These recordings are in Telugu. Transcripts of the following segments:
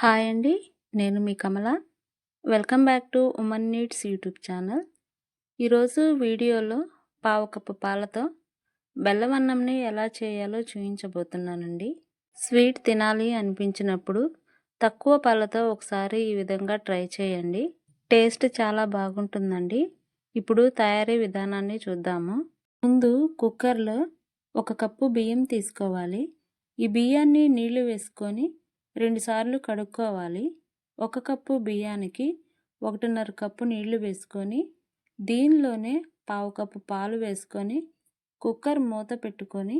హాయ్ అండి నేను మీ Kamala. Welcome back to woman needs YouTube channel. ఈరోజు వీడియోలో పావు కప్పు పాలతో బెల్లం అన్నంని ఎలా చేయాలో చూపించబోతున్నానండి స్వీట్ తినాలి అనిపించినప్పుడు తక్కువ పాలతో ఒకసారి ఈ విధంగా ట్రై చేయండి. టేస్ట్ చాలా బాగుంటుందండి. ఇప్పుడు తయారీ విధానాన్ని చూద్దాము. ముందు కుక్కర్లో ఒక కప్పు బియ్యం తీసుకోవాలి. ఈ బియ్యాన్ని నీళ్ళు వేసుకొని రెండుసార్లు కడుక్కోవాలి. ఒక కప్పు బియ్యానికి ఒకటిన్నర కప్పు నీళ్ళు వేసుకొని దీనిలోనే పావు కప్పు పాలు వేసుకొని కుక్కర్ మూత పెట్టుకొని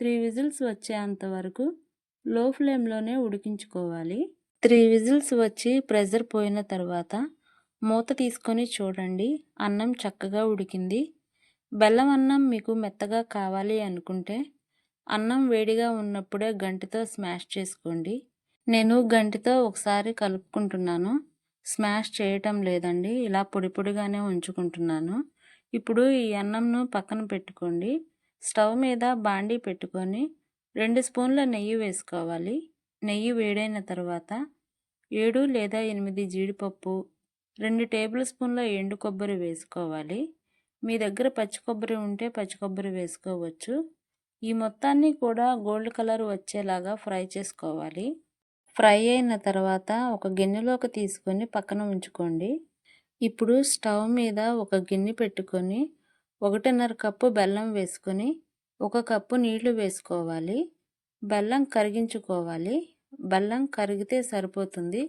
త్రీ విజిల్స్ వచ్చేంత వరకు లో ఫ్లేమ్లోనే ఉడికించుకోవాలి. త్రీ విజిల్స్ వచ్చి ప్రెజర్ పోయిన తర్వాత మూత తీసుకొని చూడండి. అన్నం చక్కగా ఉడికింది. బెల్లం అన్నం మీకు మెత్తగా కావాలి అనుకుంటే అన్నం వేడిగా ఉన్నప్పుడే గంటితో స్మాష్ చేసుకోండి. నేను గంటితో ఒకసారి కలుపుకుంటున్నాను. స్మాష్ చేయటం లేదండి. ఇలా పొడి పొడిగానే ఉంచుకుంటున్నాను. ఇప్పుడు ఈ అన్నంను పక్కన పెట్టుకోండి. స్టవ్ మీద బాండీ పెట్టుకొని రెండు స్పూన్ల నెయ్యి వేసుకోవాలి. నెయ్యి వేడైన తర్వాత ఏడు లేదా ఎనిమిది జీడిపప్పు రెండు టేబుల్ స్పూన్ల ఎండు కొబ్బరి వేసుకోవాలి. మీ దగ్గర పచ్చి కొబ్బరి ఉంటే పచ్చి కొబ్బరి వేసుకోవచ్చు. ఈ మొత్తాన్ని కూడా గోల్డ్ కలర్ వచ్చేలాగా ఫ్రై చేసుకోవాలి. ఫ్రై అయిన తర్వాత ఒక గిన్నెలోకి తీసుకొని పక్కన ఉంచుకోండి. ఇప్పుడు స్టవ్ మీద ఒక గిన్నె పెట్టుకొని ఒకటిన్నర కప్పు బెల్లం వేసుకొని ఒక కప్పు నీళ్ళు వేసుకోవాలి. బెల్లం కరిగించుకోవాలి. బెల్లం కరిగితే సరిపోతుంది.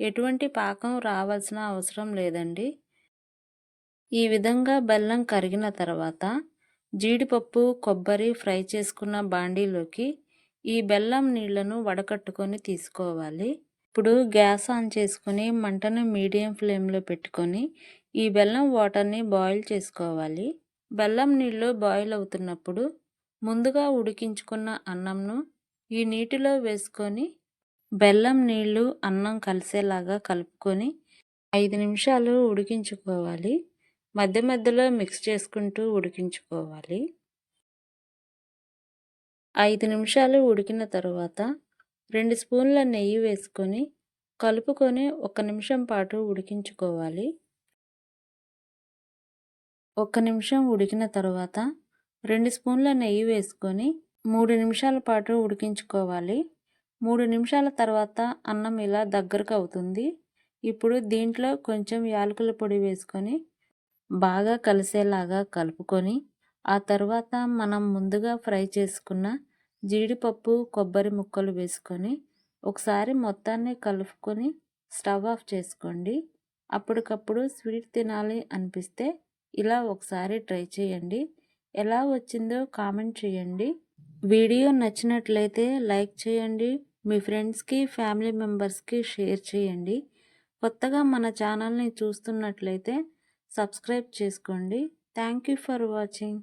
ఎటువంటి పాకం రావాల్సిన అవసరం లేదండి. ఈ విధంగా బెల్లం కరిగిన తర్వాత జీడిపప్పు కొబ్బరి ఫ్రై చేసుకున్న బాండీలోకి ఈ బెల్లం నీళ్ళను వడకట్టుకొని తీసుకోవాలి. ఇప్పుడు గ్యాస్ ఆన్ చేసుకొని మంటను మీడియం ఫ్లేమ్లో పెట్టుకొని ఈ బెల్లం వాటర్ని బాయిల్ చేసుకోవాలి. బెల్లం నీళ్ళు బాయిల్ అవుతున్నప్పుడు ముందుగా ఉడికించుకున్న అన్నంను ఈ నీటిలో వేసుకొని బెల్లం నీళ్ళు అన్నం కలిసేలాగా కలుపుకొని ఐదు నిమిషాలు ఉడికించుకోవాలి. మధ్య మధ్యలో మిక్స్ చేసుకుంటూ ఉడికించుకోవాలి. ఐదు నిమిషాలు ఉడికిన తర్వాత రెండు స్పూన్ల నెయ్యి వేసుకొని కలుపుకొని ఒక నిమిషం పాటు ఉడికించుకోవాలి. ఒక నిమిషం ఉడికిన తర్వాత రెండు స్పూన్ల నెయ్యి వేసుకొని మూడు నిమిషాల పాటు ఉడికించుకోవాలి. మూడు నిమిషాల తర్వాత అన్నం ఇలా దగ్గరకు అవుతుంది. ఇప్పుడు దీంట్లో కొంచెం యాలకుల పొడి వేసుకొని బాగా కలిసేలాగా కలుపుకొని ఆ తర్వాత మనం ముందుగా ఫ్రై చేసుకున్న జీడిపప్పు కొబ్బరి ముక్కలు వేసుకొని ఒకసారి మొత్తాన్ని కలుపుకొని స్టవ్ ఆఫ్ చేసుకోండి. అప్పటికప్పుడు స్వీట్ తినాలి అనిపిస్తే ఇలా ఒకసారి ట్రై చేయండి. ఎలా వచ్చిందో కామెంట్ చేయండి. వీడియో నచ్చినట్లయితే లైక్ చేయండి. మీ ఫ్రెండ్స్కి ఫ్యామిలీ మెంబర్స్కి షేర్ చేయండి. కొత్తగా మన ఛానల్ని చూస్తున్నట్లయితే సబ్స్క్రైబ్ చేసుకోండి. Thank you for watching.